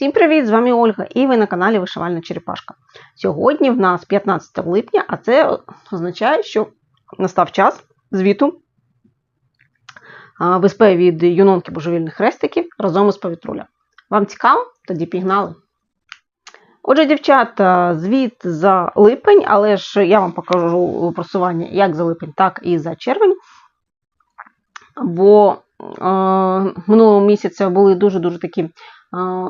Всім привіт! З вами Ольга і ви на каналі Вишивальна Черепашка. Сьогодні в нас 15 липня, а це означає, що настав час звіту ВСП від юнонки божевільних хрестиків разом із повітруля. Вам цікаво? Тоді пігнали. Отже, дівчата, звіт за липень, але ж я вам покажу просування як за липень, так і за червень. Бо е, минулого місяця були дуже-дуже такі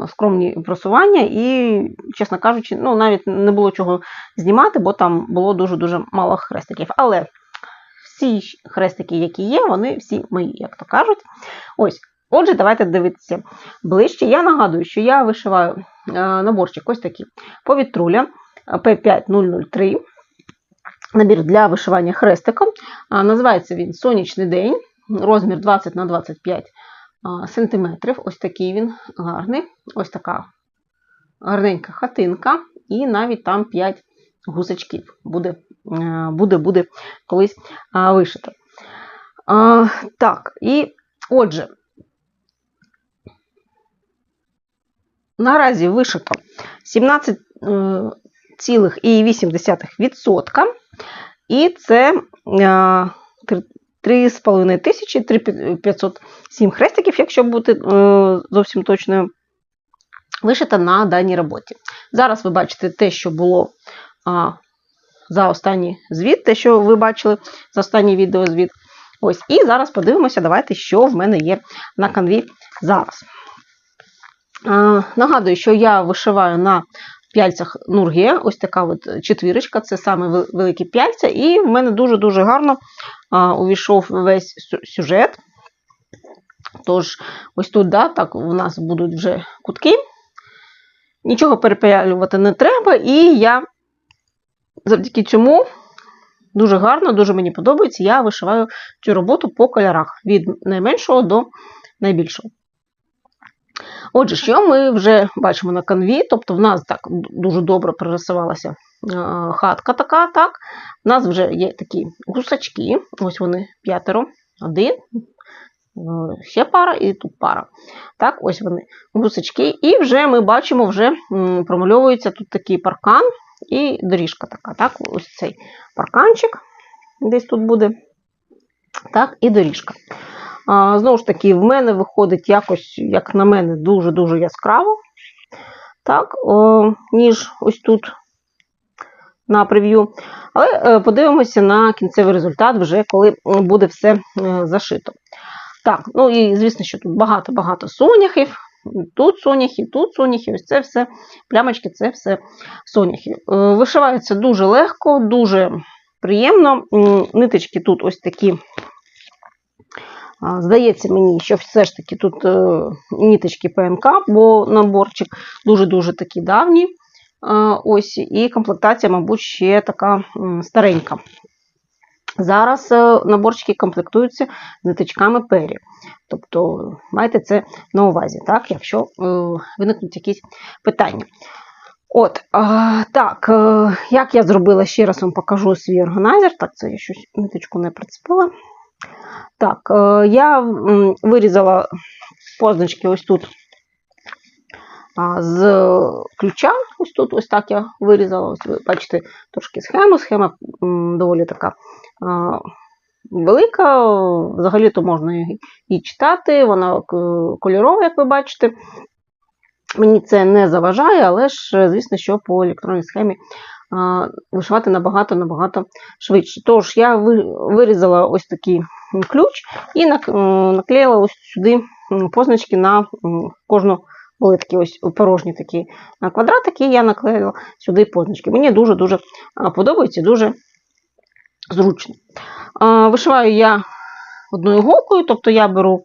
скромні просування, і, чесно кажучи, ну, навіть не було чого знімати, бо там було дуже-дуже мало хрестиків. Але всі хрестики, які є, вони всі мої, як то кажуть. Ось. Отже, давайте дивитися ближче. Я нагадую, що я вишиваю наборчик ось такий повітруля P5003. Набір для вишивання хрестиком. Називається він Сонячний день, розмір 20 на 25 сантиметрів. Ось такий він гарний. Ось така гарненька хатинка, і навіть там 5 гусачків буде буде, буде колись вишито. Так, і отже, наразі вишито 17,8%, і це 3,5 тисячі, 3507 хрестиків, якщо бути е, зовсім точною, вишита на даній роботі. Зараз ви бачите те, що було за останній звіт, те, що ви бачили за останній відеозвіт. Ось, І зараз подивимося, давайте, що в мене є на канві зараз. Нагадую, що я вишиваю на п'яльцях Нурге, ось така от четвірочка, це саме великі п'яльця, і в мене дуже-дуже гарно увійшов весь сюжет. Тож, ось тут, да, так, у нас будуть вже кутки. Нічого перепялювати не треба, і я завдяки цьому дуже гарно, дуже мені подобається, я вишиваю цю роботу по кольорах від найменшого до найбільшого. Отже, що ми вже бачимо на канві, тобто в нас так дуже добре прорисувалася е, хатка така, так. У нас вже є такі гусачки, ось вони п'ятеро, один, е, ще пара і тут пара. Так, ось вони гусачки. І вже ми бачимо, вже промальовується тут такий паркан і доріжка така. так, Ось цей парканчик десь тут буде. Так, і доріжка. Знову ж таки, в мене виходить якось, як на мене, дуже-дуже яскраво, так, ніж ось тут на прев'ю. Але е, подивимося на кінцевий результат, вже коли буде все е, зашито. Так, ну і звісно, що тут багато-багато соняхів. Тут соняхи, тут соняхи, ось це все плямочки, це все соняхи. Е, вишивається дуже легко, дуже приємно. Ниточки тут ось такі Здається мені, що все ж таки тут е, ніточки ПНК, бо наборчик дуже-дуже такий давній. Ось, І комплектація, мабуть, ще така старенька. Зараз е, наборчики комплектуються ниточками пері. Тобто, майте це на увазі, так, якщо е, виникнуть якісь питання. От, Так, як я зробила, ще раз вам покажу свій органайзер. Так, це я щось ниточку не прицепила. Так, е, я вирізала позначки ось тут з ключа. Ось тут ось так я вирізала. Ось ви бачите трошки схему. Схема доволі така велика. Взагалі-то можна її читати, вона кольорова, як ви бачите. Мені це не заважає, але ж, звісно, що по електронній схемі вишивати набагато-набагато швидше. Тож, я вирізала ось такий ключ і наклеїла ось сюди позначки на кожну були такі ось порожні такі квадратики, я наклеїла сюди позначки. Мені дуже-дуже подобається, дуже зручно. Вишиваю я одною голкою, тобто я беру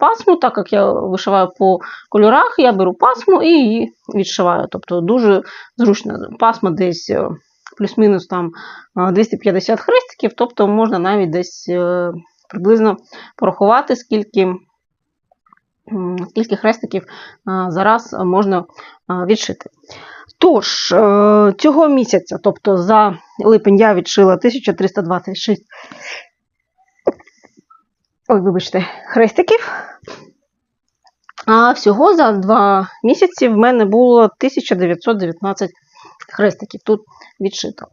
пасму, так як я вишиваю по кольорах, я беру пасму і її відшиваю. Тобто дуже зручно. Пасма десь е, плюс-мінус там 250 хрестиків, тобто можна навіть десь е, приблизно порахувати, скільки скільки хрестиків зараз можна відшити. Тож, е, цього місяця, тобто за липень, я відшила 1326 ой, вибачте, хрестиків. А всього за два місяці в мене було 1919 хрестиків тут відшито.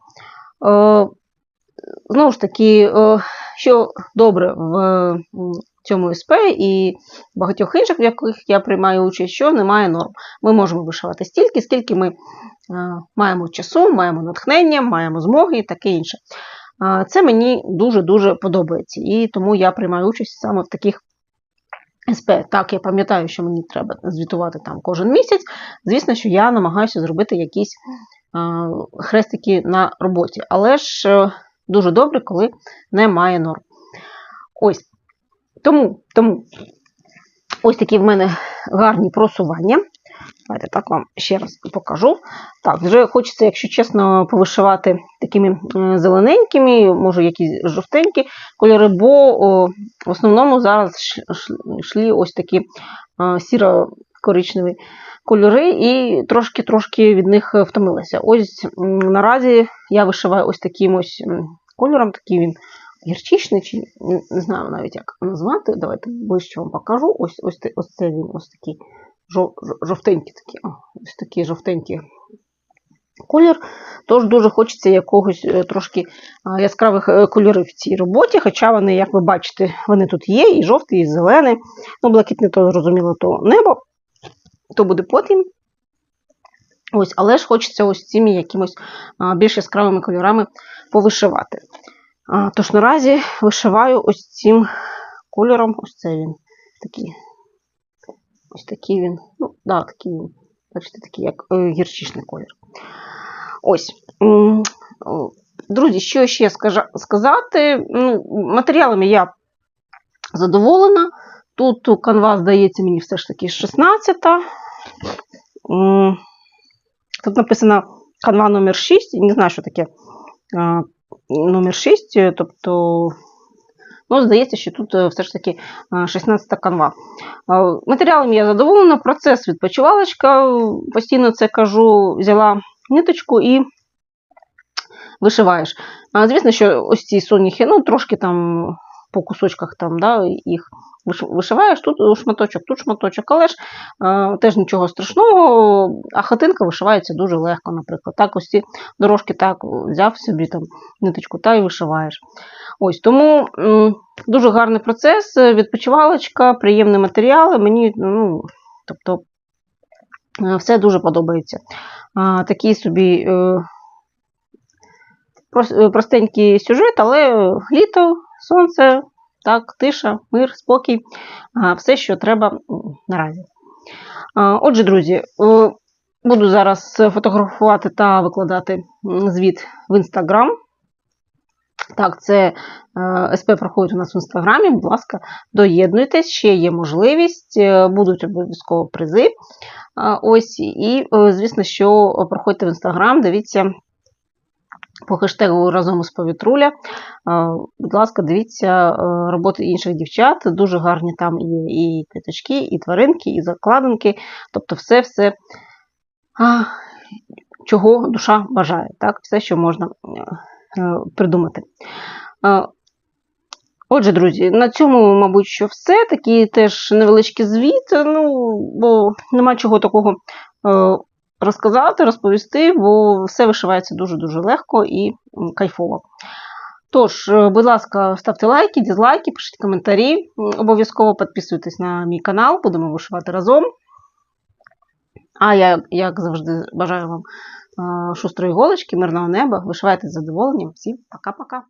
Е, Знову ж таки, е, що добре в м, цьому СП і багатьох інших, в яких я приймаю участь, що немає норм. Ми можемо вишивати стільки, скільки ми е, маємо часу, маємо натхнення, маємо змоги і таке інше. Е, Це мені дуже-дуже подобається. І тому я приймаю участь саме в таких СП. Так, я пам'ятаю, що мені треба звітувати там кожен місяць. Звісно, що я намагаюся зробити якісь хрестики на роботі. Але ж е, дуже добре, коли немає норм. Ось. Тому, тому ось такі в мене гарні просування. Давайте так вам ще раз покажу. Так, вже хочеться, якщо чесно, повишивати такими е, зелененькими, може якісь жовтенькі кольори, бо о, в основному зараз йшли ось такі е, сіро-коричневі кольори, і трошки-трошки від них втомилася. Ось наразі я вишиваю ось таким ось кольором, такий він гірчичний, чи не- знаю навіть як назвати. Давайте ближче вам покажу. Ось, ось, ось це він, ось такий жов, жов- жовтенький такі, ось такі жовтенькі колір. Тож дуже хочеться якогось е, трошки яскравих е, кольорів в цій роботі, хоча вони, як ви бачите, вони тут є, і жовтий, і зелений. Ну, блакитний, то зрозуміло, то небо, то буде потім. Ось, але ж хочеться ось цими якимось більш яскравими кольорами повишивати. Тож наразі вишиваю ось цим кольором. Ось це він такий. Ось такий він. Ну, да, такий він. Бачите, такий, як е, гірчичний колір. Ось. Друзі, що ще сказати? Ну, матеріалами я задоволена. Тут канва, здається, мені все ж таки 16. М, Тут написано канва номер 6. Не знаю, що таке номер 6. е, Тобто, ну, здається, що тут е, все ж таки а, 16 канва. А, Матеріалом я задоволена. Процес відпочивалочка. Постійно це кажу, взяла ниточку і вишиваєш. Звісно, що ось ці соняхи, ну, трошки там по кусочках там, да, їх вишиваєш, тут шматочок, тут шматочок, але ж е, теж нічого страшного, а хатинка вишивається дуже легко, наприклад. Так, ось ці дорожки так взяв собі там ниточку та й вишиваєш. Ось тому м, дуже гарний процес, е, відпочивалочка, приємні матеріали. Мені, ну, тобто, е, все дуже подобається. А, такий собі е, е, простенький сюжет, але літо, сонце, так, тиша, мир, спокій, все, що треба наразі. Отже, друзі, буду зараз фотографувати та викладати звіт в Інстаграм. Так, це е, СП проходить у нас в інстаграмі. Будь ласка, доєднуйтесь, ще є можливість, е, будуть обов'язково призи. Ось, і, е, звісно, що проходьте в інстаграм, дивіться по хештегу разом із повітруля. Е, Будь ласка, дивіться е, роботи інших дівчат. Дуже гарні там є і квіточки, і тваринки, і закладинки. Тобто, все-все, чого душа бажає. Так? Все, що можна е, придумати. Отже, друзі, на цьому, мабуть, що все. Такий теж невеличкий звіт, ну, бо нема чого такого розказати, розповісти, бо все вишивається дуже-дуже легко і кайфово. Тож, е, будь ласка, ставте лайки, дізлайки, пишіть коментарі. Обов'язково підписуйтесь на мій канал, будемо вишивати разом. А я, як завжди, бажаю вам е, шустрої голочки, мирного неба. Вишивайте з задоволенням. Всім пока-пока.